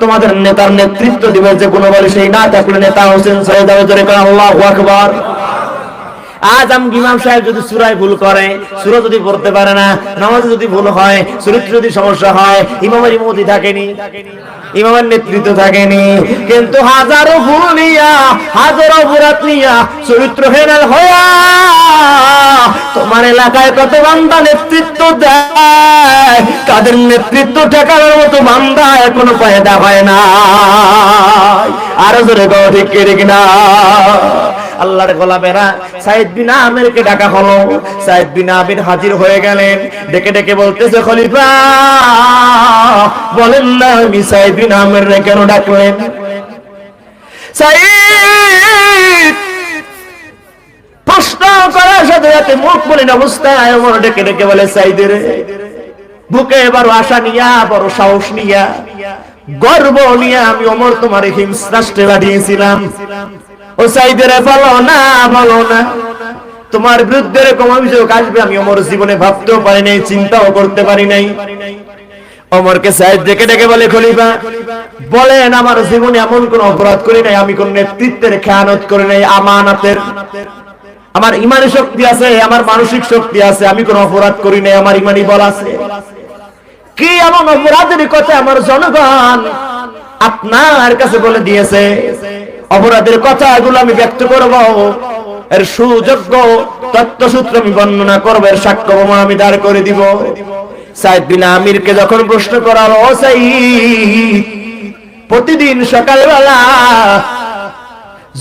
তোমাদের নেতার নেতৃত্ব দিবে যে কোনো বলে সেই না থাকলে নেতা হোসেন সৈয়দ আল্লাহ আকবার। আজ আম ইমাম সাহেব যদি সুরায় ভুল করে, সুরা যদি পড়তে পারে না, নামাজে যদি ভুল হয়, চরিত্র যদি সমস্যা হয়, ইমামের ইমতি থাকেনি, ইমামের নেতৃত্ব থাকেনি। কিন্তু হাজারো ভুল নিয়া হাজারো অপরাধ নিয়া চরিত্র হেরাল হয়া তোমার এলাকায় কত বান্দা নেতৃত্ব দেয়? কাদের নেতৃত্ব ঠেকানোর মতো বান্দা এখনও পয়দা হয় না আরও জোরে ঠিক না? আল্লাহর গোলাপেরা সাইদ বিন আমেরকে ডাকা হলো। সাইদ বিন আমির হাজির হয়ে গেলেন। ডেকে ডেকে বলতেছে, খলিফা, বলেন না আমি সাইদ বিন আমের কেন ডাকলেন? আমি অমর তোমার হিমস রাষ্ট্রে পাঠিয়েছিলাম ও সাইদের বলো না বলো না। তোমার বিরুদ্ধে এরকম অভিযোগ আসবে, আমি অমর জীবনে ভাবতেও পারি নাই, চিন্তাও করতে পারি নাই। অমরকে সাহেব ডেকে ডেকে বলে, খলিফা, বলেন আমার জীবনে এমন কোন অপরাধ করি নাই, আমি কোন নেতৃত্বের খেয়ানত করি নাই, আমানাতের। আমার ইমানি শক্তি আছে, আমার মানসিক শক্তি আছে, আমি কোন অপরাধ করি নাই, আমার ইমানি বল আছে। কি এমন অপরাধের কথা আমার জনগণ আপনার কাছে বলে দিয়েছে? অপরাধের কথাগুলো আমি ব্যক্ত করব। এর সুযোগ্য তত্ত্বসূত্র আমি বর্ণনা করব, এর সাক্ষ্য প্রমাণ আমি দাঁড় করে দিব। সাইদ বিন আমিরকে যখন প্রশ্ন করা হলো, "ও সাইদ, প্রতিদিন সকালবেলা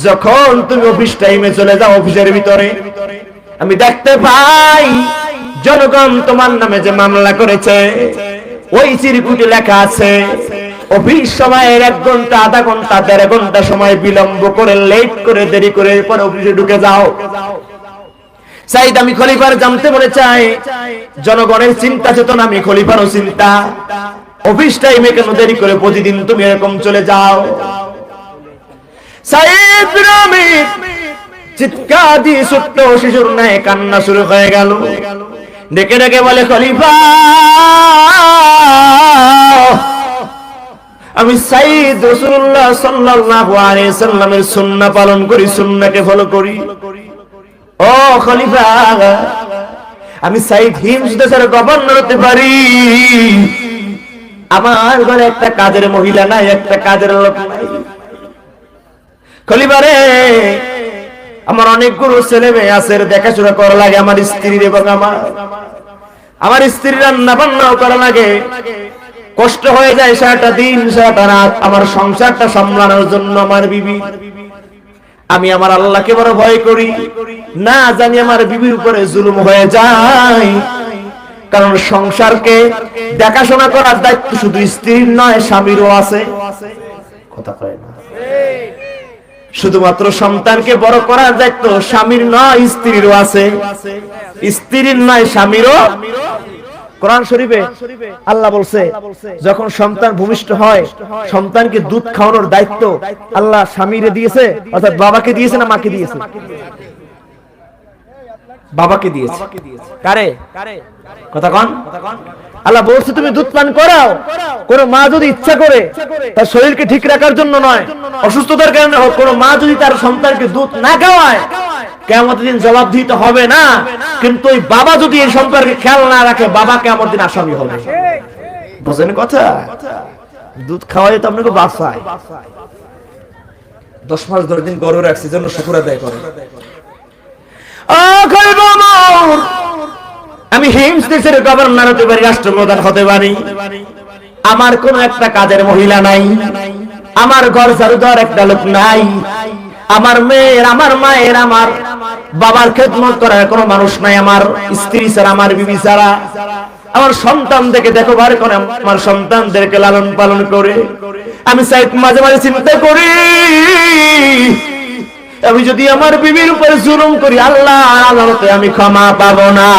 যখন তুমি অফিস টাইমে চলে যাও অফিসের ভিতরে, আমি দেখতে পাই জনগণ তোমার নামে যে মামলা করেছে, ওই চিরকুটে লেখা আছে অফিস সময়ের এক ঘণ্টা, আধা ঘণ্টা, দেড় ঘণ্টা সময় বিলম্ব করে লেট করে, দেরি করে পরে অফিসে ঢুকে যাও। আমি খলিফার জানতে বলে চাই, জনগণের চিন্তা, চেতনা, আমি খলিফারও চিন্তা। অফিস টাইমে কেন দেরি করে প্রতিদিন তুমি এরকম চলে যাও? চিৎকার দিয়ে ছোট্ট শিশুর ন্যায় কান্না শুরু হয়ে গেল। ডেকে ডেকে বলে, খলিফা! আমি সাইদ রসুল্লাহ সাল্লাল্লাহু আলাইহি সাল্লামের সুন্নাহ পালন করি, সুন্নাহকে ফলো করি। ও খলিফা, আমি সাইদ হিমস দেশের গভর্নর হতে পারি। আমার ঘরে একটা কাজের মহিলা নাই, একটা কাজের লোক নাই। খলিফারে আমার অনেকগুলো ছেলে মেয়ে আছে দেখাশোনা করা লাগে আমার স্ত্রীর এবং আমার। আমার স্ত্রীর রান্না বান্নাও করা লাগে। কষ্ট হয়ে যায় সারাটা দিন, সারাটা রাত আমার সংসারটা সামলানোর জন্য আমার বিবি। আমি আমার আল্লাহকে বড় ভয় করি। না জানি আমার বিবির উপরে জুলুম হয়ে যায়। কারণ সংসারকে দেখাশোনা করার দায়িত্ব শুধু স্ত্রীর নয়, স্বামীরও আছে। কথা কয় না। শুধুমাত্র সন্তানকে বড় করার দায়িত্ব স্বামীর নয়, স্ত্রীরও আছে। স্ত্রীর নয়, স্বামীরও কোরআন শরীফে আল্লাহ বলছে যখন সন্তান ভূমিষ্ঠ হয় সন্তানকে দুধ খাওয়ানোর দায়িত্ব আল্লাহ স্বামীরে দিয়েছে অর্থাৎ বাবাকে দিয়েছে না মাকে দিয়েছে? বাবাকে দিয়েছে। কারে? কথা কন। আল্লাহ বলছে তুমি দুধ পান করাও। কোন মা যদি ইচ্ছা করে তার শরীরকে ঠিক রাখার জন্য নয় অসুস্থতার কারণে হোক কোন মা যদি তার সন্তানকে দুধ না খাওয়ায় কেমন দিন জবাব দিতে হবে না। কিন্তু ওই বাবা যদি এই সম্পর্কে খেয়াল না রাখে, বাবা কেমন দিন আসামি হবে। বোঝেন কথা? দুধ খাওয়াই তো আপনাকে বাসায় দশ মাস ধরে দিন গরু রাখছি জন্য শুকুর আদায় করে। আমি হিমস দেশের গভর্নর হতে পারি, রাষ্ট্রপ্রধান হতে পারি। আমার কোন একটা কাজের মহিলা নাই। আমার ঘর ঝাড়ু দেওয়ার একটা লোক নাই। আমার মেয়ের, আমার মায়ের, আমার বাবার খেদমত করার কোনো মানুষ নাই আমার, স্ত্রী ছাড়া, আমার বিবি ছাড়া। আমার সন্তান দেখে দেখো বার করে আমার সন্তানদেরকে লালন পালন করে। আমি চাই মাঝে মাঝে চিন্তা করি, আমি যদি আমার বিবির উপরে জুলুম করি আল্লাহ আদালতে আমি ক্ষমা পাবো না।